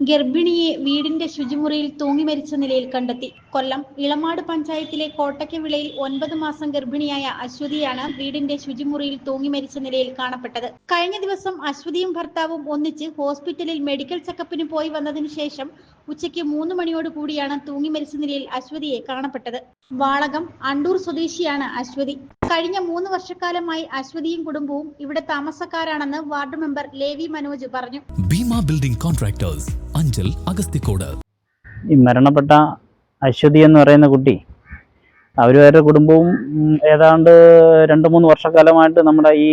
ഗർഭിണിയെ വീടിന്റെ ശുചിമുറിയിൽ തൂങ്ങി മരിച്ച നിലയിൽ കണ്ടെത്തി. കൊല്ലം ഇളമാട് പഞ്ചായത്തിലെ കോട്ടയ്ക്കവിളയിൽ ഒൻപത് മാസം ഗർഭിണിയായ അശ്വതിയാണ് വീടിന്റെ ശുചിമുറിയിൽ തൂങ്ങി മരിച്ച നിലയിൽ കാണപ്പെട്ടത്. കഴിഞ്ഞ ദിവസം അശ്വതിയും ഭർത്താവും ഒന്നിച്ച് ഹോസ്പിറ്റലിൽ മെഡിക്കൽ ചെക്കപ്പിന് പോയി വന്നതിനു ശേഷം ഉച്ചയ്ക്ക് മൂന്ന് മണിയോട് കൂടിയാണ് തൂങ്ങി മരിച്ച നിലയിൽ അശ്വതിയെ കാണപ്പെട്ടത്. വാളകം അണ്ടൂർ സ്വദേശിയാണ് അശ്വതി. കഴിഞ്ഞ മൂന്ന് വർഷക്കാലമായി അശ്വതിയും കുടുംബവും ഇവിടെ താമസക്കാരാണെന്ന് വാർഡ് മെമ്പർ ലേവി മനോജ് പറഞ്ഞു. Bhima building contractors Anchal Agasthikode. ഈ മരണപ്പെട്ട അശ്വതി എന്ന് പറയുന്ന കുട്ടി അവരുടെ കുടുംബവും ഏതാണ്ട് രണ്ട് മൂന്ന് വർഷക്കാലമായിട്ട് നമ്മുടെ ഈ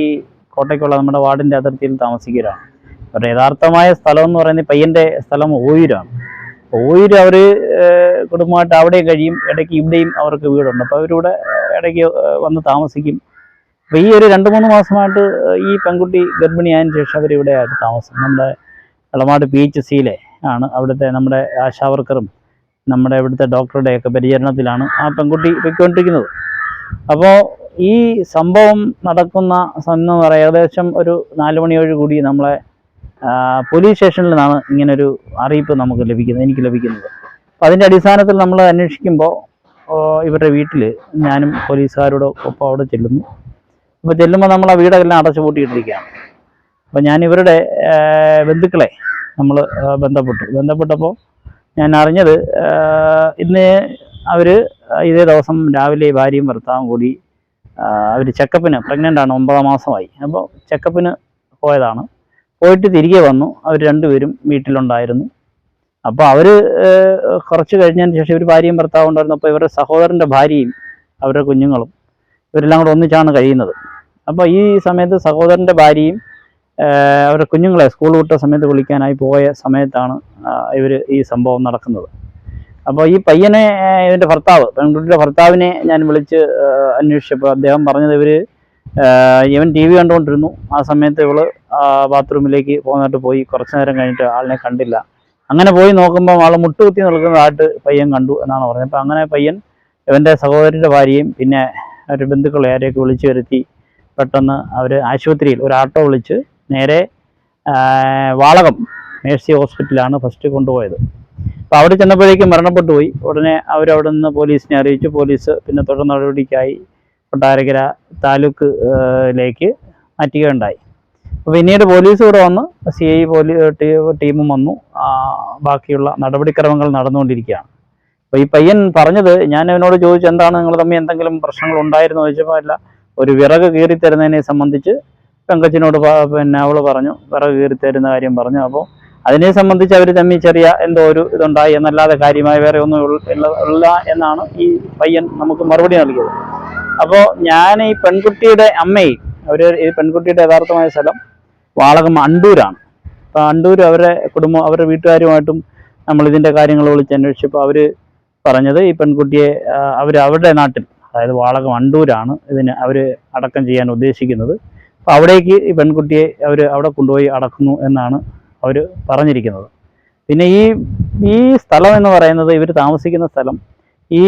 കോട്ടയ്ക്കുള്ള നമ്മുടെ വാർഡിന്റെ അതിർത്തിയിൽ താമസിക്കുകയാണ്. അവരുടെ യഥാർത്ഥമായ സ്ഥലം എന്ന് പറയുന്നത് പയ്യന്റെ പയ്യന്റെ സ്ഥലം ഓയൂരാണ്. ഓയൂര് അവർ കുടുംബമായിട്ട് അവിടെയും കഴിയും ഇടയ്ക്ക് ഇവിടെയും അവർക്ക് വീടുണ്ട്. അപ്പോൾ അവരിവിടെ ഇടയ്ക്ക് വന്ന് താമസിക്കും. അപ്പോൾ ഈ ഒരു രണ്ട് മൂന്ന് മാസമായിട്ട് ഈ പെൺകുട്ടി ഗർഭിണിയായതിനു ശേഷം അവരിവിടെ ആയിട്ട് താമസം നമ്മുടെ എളമാട് പി എച്ച് സിയിലെ ആണ് അവിടുത്തെ നമ്മുടെ ആശാവർക്കറും നമ്മുടെ ഇവിടുത്തെ ഡോക്ടറുടെയൊക്കെ പരിചരണത്തിലാണ് ആ പെൺകുട്ടി പൊയ്ക്കൊണ്ടിരിക്കുന്നത്. അപ്പോൾ ഈ സംഭവം നടക്കുന്ന സമയം എന്ന് പറയാം ഏകദേശം ഒരു നാല് മണിയോട് കൂടി നമ്മളെ പോലീസ് സ്റ്റേഷനിൽ നിന്നാണ് ഇങ്ങനൊരു അറിയിപ്പ് നമുക്ക് ലഭിക്കുന്നത് എനിക്ക് ലഭിക്കുന്നത്. അപ്പോൾ അതിന്റെ അടിസ്ഥാനത്തിൽ നമ്മൾ അന്വേഷിക്കുമ്പോൾ ഇവരുടെ വീട്ടിൽ ഞാനും പോലീസുകാരോട് ഒപ്പം അവിടെ ചെല്ലുന്നു. അപ്പോൾ ചെല്ലുമ്പോൾ നമ്മൾ ആ വീടെല്ലാം അടച്ചു പൂട്ടിയിട്ടിരിക്കുകയാണ്. അപ്പോൾ ഞാൻ ഇവരുടെ ബന്ധുക്കളെ നമ്മൾ ബന്ധപ്പെട്ടു. ബന്ധപ്പെട്ടപ്പോൾ ഞാൻ അറിഞ്ഞത് ഇന്ന് അവർ ഇതേ ദിവസം രാവിലെ ഭാര്യയും ഭർത്താവും കൂടി അവർ ചെക്കപ്പിന് പ്രഗ്നന്റ് ആണ് ഒമ്പതാം മാസമായി. അപ്പോൾ ചെക്കപ്പിന് പോയതാണ്. പോയിട്ട് തിരികെ വന്നു. അവർ രണ്ടുപേരും വീട്ടിലുണ്ടായിരുന്നു. അപ്പോൾ അവർ കുറച്ച് കഴിഞ്ഞതിന് ശേഷം ഇവർ ഭാര്യയും ഭർത്താവും ഉണ്ടായിരുന്നു. അപ്പോൾ ഇവരുടെ സഹോദരന്റെ ഭാര്യയും അവരുടെ കുഞ്ഞുങ്ങളും ഇവരെല്ലാം കൂടെ ഒന്നിച്ചാണ് കഴിയുന്നത്. അപ്പോൾ ഈ സമയത്ത് സഹോദരന്റെ ഭാര്യയും അവരുടെ കുഞ്ഞുങ്ങളെ സ്കൂൾ വിട്ട സമയത്ത് വിളിക്കാനായി പോയ സമയത്താണ് ഇവർ ഈ സംഭവം നടക്കുന്നത്. അപ്പോൾ ഈ പയ്യനെ ഇവന്റെ ഭർത്താവ് പെൺകുട്ടിയുടെ ഭർത്താവിനെ ഞാൻ വിളിച്ച് അന്വേഷിച്ചപ്പോൾ അദ്ദേഹം പറഞ്ഞത് ഇവർ ഇവൻ ടി വി കണ്ടുകൊണ്ടിരുന്നു. ആ സമയത്ത് ഇവൾ ബാത്റൂമിലേക്ക് പോകുന്നിട്ട് പോയി. കുറച്ചു നേരം കഴിഞ്ഞിട്ട് ആളിനെ കണ്ടില്ല. അങ്ങനെ പോയി നോക്കുമ്പോൾ ആൾ മുട്ടുകുത്തി നിൽക്കുന്നതായിട്ട് പയ്യൻ കണ്ടു എന്നാണ് പറഞ്ഞത്. അപ്പം അങ്ങനെ പയ്യൻ ഇവന്റെ സഹോദരിയുടെ ഭാര്യയും പിന്നെ ഒരു ബന്ധുക്കളെ ആരെയൊക്കെ വിളിച്ചു വരുത്തി പെട്ടെന്ന് അവർ ആശുപത്രിയിൽ ഒരു ആട്ടോ വിളിച്ച് നേരെ വാളകം മേഴ്സി ഹോസ്പിറ്റലാണ് ഫസ്റ്റ് കൊണ്ടുപോയത്. അപ്പോൾ അവിടെ ചെന്നപ്പോഴേക്കും മരണപ്പെട്ടു പോയി. ഉടനെ അവരവിടെ നിന്ന് പോലീസിനെ അറിയിച്ചു. പോലീസ് പിന്നെ തുടർ നടപടിക്കായി കൊട്ടാരക്കര താലൂക്ക് ആ, ലേക്ക് മാറ്റുകയുണ്ടായി. പിന്നീട് പോലീസ് ഇവിടെ വന്ന്. സി ഐ പോലീ ടീമും വന്നു. ബാക്കിയുള്ള നടപടിക്രമങ്ങൾ നടന്നുകൊണ്ടിരിക്കുകയാണ്. അപ്പോൾ ഈ പയ്യൻ പറഞ്ഞത് ഞാൻ അവനോട് ചോദിച്ചു എന്താണ് നിങ്ങൾ തമ്മിൽ എന്തെങ്കിലും പ്രശ്നങ്ങൾ ഉണ്ടായിരുന്നു? ചോദിച്ചപ്പോൾ അല്ല ഒരു വിറക് കീറി തരുന്നതിനെ സംബന്ധിച്ച് പെങ്കച്ചിനോട് പിന്നെ അവൾ പറഞ്ഞു വിറക് കീറി തരുന്ന കാര്യം പറഞ്ഞു. അപ്പോൾ അതിനെ സംബന്ധിച്ച് അവർ തമ്മിൽ ചെറിയ എന്തോ ഒരു ഇതുണ്ടായി. എന്നല്ലാതെ കാര്യമായ വേറെ ഒന്നും ഇല്ല എന്നാണ് ഈ പയ്യൻ നമുക്ക് മറുപടി നൽകിയത്. അപ്പോൾ ഞാൻ ഈ പെൺകുട്ടിയുടെ അമ്മയും അവർ ഈ പെൺകുട്ടിയുടെ യഥാർത്ഥമായ സ്ഥലം വാളകം അണ്ടൂരാണ്. അപ്പോൾ അണ്ടൂർ അവരുടെ കുടുംബം അവരുടെ വീട്ടുകാരുമായിട്ടും നമ്മൾ ഇതിന്റെ കാര്യങ്ങൾ വിളിച്ച് അന്വേഷിച്ചപ്പോൾ അവർ പറഞ്ഞത് ഈ പെൺകുട്ടിയെ അവർ അവരുടെ നാട്ടിൽ അതായത് വാളകം അണ്ടൂരാണ് ഇതിന് അവർ അടക്കം ചെയ്യാൻ ഉദ്ദേശിക്കുന്നത്. അപ്പോൾ അവിടേക്ക് ഈ പെൺകുട്ടിയെ അവർ അവിടെ കൊണ്ടുപോയി അടക്കുന്നു എന്നാണ് അവർ പറഞ്ഞിരിക്കുന്നത്. പിന്നെ ഈ ഈ സ്ഥലം എന്ന് പറയുന്നത് ഇവർ താമസിക്കുന്ന സ്ഥലം ഈ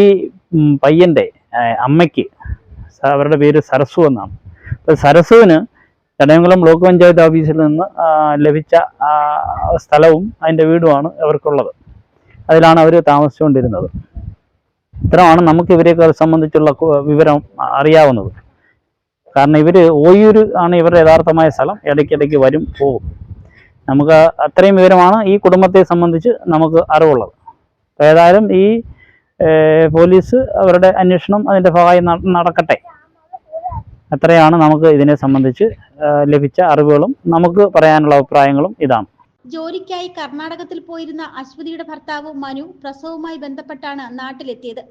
പയ്യന്റെ അമ്മയ്ക്ക് അവരുടെ പേര് സരസു എന്നാണ്. അപ്പോൾ സരസുവിന് ചടയംകുളം ബ്ലോക്ക് പഞ്ചായത്ത് ഓഫീസിൽ നിന്ന് ലഭിച്ച സ്ഥലവും അതിന്റെ വീടുമാണ് അവർക്കുള്ളത്. അതിലാണ് അവർ താമസിച്ചുകൊണ്ടിരുന്നത്. ഇത്രമാണ് നമുക്ക് ഇവരെയൊക്കെ സംബന്ധിച്ചുള്ള വിവരം അറിയാവുന്നത്. കാരണം ഇവർ ഓയൂര് ആണ് ഇവരുടെ യഥാർത്ഥമായ സ്ഥലം. ഇടയ്ക്കിടയ്ക്ക് വരും പോകും നമുക്ക് അത്രയും വിവരമാണ് ഈ കുടുംബത്തെ സംബന്ധിച്ച് നമുക്ക് അറിവുള്ളത്. ഏതായാലും ഈ പോലീസ് അവരുടെ അന്വേഷണം അതിന്റെ ഭാഗമായി നടക്കട്ടെ. അത്രയാണ് നമുക്ക് ഇതിനെ സംബന്ധിച്ച് ലഭിച്ച അറിവുകളും നമുക്ക് പറയാനുള്ള അഭിപ്രായങ്ങളും ഇതാണ്. ജോലിക്കായി കർണാടകത്തിൽ പോയിരുന്ന അശ്വതിയുടെ ഭർത്താവ് മനു പ്രസവവുമായി ബന്ധപ്പെട്ടാണ് നാട്ടിലെത്തിയത്.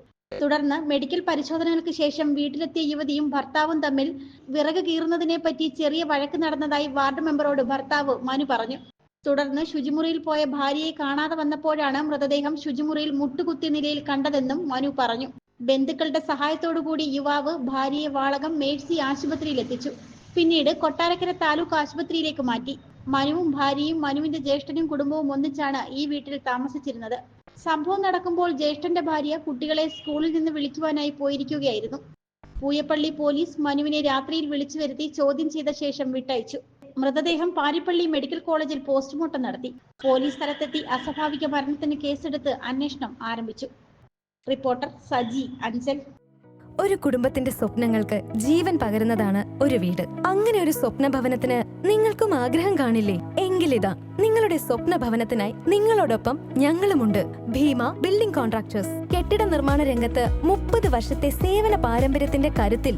തുടർന്ന് മെഡിക്കൽ പരിശോധനകൾക്ക് ശേഷം വീട്ടിലെത്തിയ യുവതിയും ഭർത്താവും തമ്മിൽ വിറക് കീറുന്നതിനെ പറ്റി ചെറിയ വഴക്ക് നടന്നതായി വാർഡ് മെമ്പറോട് ഭർത്താവ് മനു പറഞ്ഞു. തുടർന്ന് ശുചിമുറിയിൽ പോയ ഭാര്യയെ കാണാതെ വന്നപ്പോഴാണ് മൃതദേഹം ശുചിമുറിയിൽ മുട്ടുകുത്തി നിലയിൽ കണ്ടതെന്നും മനു പറഞ്ഞു. ബന്ധുക്കളുടെ സഹായത്തോടുകൂടി യുവാവ് ഭാര്യയെ വാളകം മേഴ്സി ആശുപത്രിയിൽ എത്തിച്ചു. പിന്നീട് കൊട്ടാരക്കര താലൂക്ക് ആശുപത്രിയിലേക്ക് മാറ്റി. മനുവും ഭാര്യയും മനുവിന്റെ ജ്യേഷ്ഠനും കുടുംബവും ഒന്നിച്ചാണ് ഈ വീട്ടിൽ താമസിച്ചിരുന്നത്. സംഭവം നടക്കുമ്പോൾ ജ്യേഷ്ഠന്റെ ഭാര്യ കുട്ടികളെ സ്കൂളിൽ നിന്ന് വിളിക്കുവാനായി പോയിരിക്കുകയായിരുന്നു. പൂയപ്പള്ളി പോലീസ് മനുവിനെ രാത്രിയിൽ വിളിച്ചു വരുത്തി ചോദ്യം ചെയ്ത ശേഷം വിട്ടയച്ചു. മൃതദേഹം പാരിപ്പള്ളി മെഡിക്കൽ കോളേജിൽ പോസ്റ്റ്മോർട്ടം നടത്തി. പോലീസ് സ്ഥലത്തെത്തി അസ്വാഭാവിക മരണത്തിന് കേസെടുത്ത് അന്വേഷണം ആരംഭിച്ചു. റിപ്പോർട്ടർ സജി അഞ്ചൽ. ഒരു കുടുംബത്തിന്റെ സ്വപ്നങ്ങൾക്ക് ജീവൻ പകരുന്നതാണ് ഒരു വീട്. അങ്ങനെ ഒരു സ്വപ്ന ഭവനത്തിന് നിങ്ങൾക്കും ആഗ്രഹം കാണില്ലേ? എങ്കിലിതാ നിങ്ങളുടെ സ്വപ്ന ഭവനത്തിനായി നിങ്ങളോടൊപ്പം ഞങ്ങളുമുണ്ട്. Bhima building contractors. കെട്ടിട നിർമ്മാണ രംഗത്ത് മുപ്പത് വർഷത്തെ സേവന പാരമ്പര്യത്തിന്റെ കരുത്തിൽ